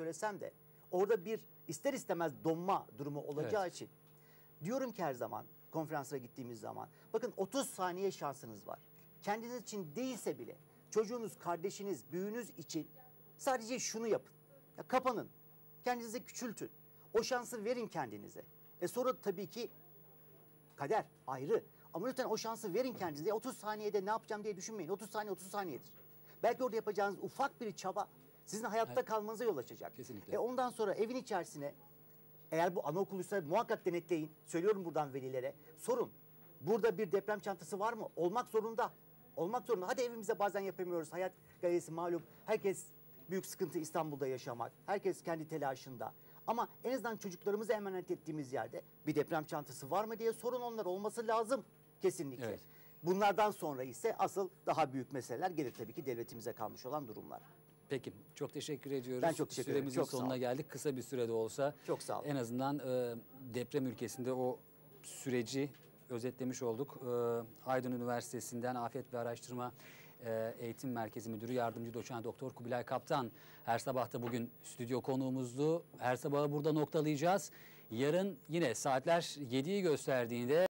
söylesem de orada bir ister istemez donma durumu olacağı Evet. için diyorum ki her zaman konferanslara gittiğimiz zaman bakın 30 saniye şansınız var. Kendiniz için değilse bile çocuğunuz, kardeşiniz, büyüğünüz için sadece şunu yapın. Ya kapanın. Kendinizi küçültün. O şansı verin kendinize. E sonra tabii ki kader ayrı. Ama lütfen o şansı verin kendinize. 30 saniyede ne yapacağım diye düşünmeyin. 30 saniye 30 saniyedir. Belki orada yapacağınız ufak bir çaba sizin hayatta Evet. kalmanıza yol açacak. Kesinlikle. E ondan sonra evin içerisine eğer bu anaokuluysa muhakkak denetleyin. Söylüyorum buradan velilere. Sorun. Burada bir deprem çantası var mı? Olmak zorunda. Olmak zorunda. Hadi evimize bazen yapamıyoruz. Hayat gayesi malum. Herkes büyük sıkıntı İstanbul'da yaşamak. Herkes kendi telaşında. Ama en azından çocuklarımızı emanet ettiğimiz yerde bir deprem çantası var mı diye sorun onlar olması lazım kesinlikle. Evet. Bunlardan sonra ise asıl daha büyük meseleler gelir tabii ki devletimize kalmış olan durumlar. Peki çok teşekkür ediyoruz. Ben çok teşekkür ederim. Süremizin Çok sonuna geldik. Kısa bir sürede olsa Çok sağ olun. en azından e, deprem ülkesinde o süreci özetlemiş olduk. E, Aydın Üniversitesi'nden Afet ve Araştırma e, Eğitim Merkezi Müdürü Yardımcı Doçent Doktor Kubilay Kaptan her sabah da bugün stüdyo konuğumuzdu. Her sabahı burada noktalayacağız. Yarın yine saatler 7'yi gösterdiğinde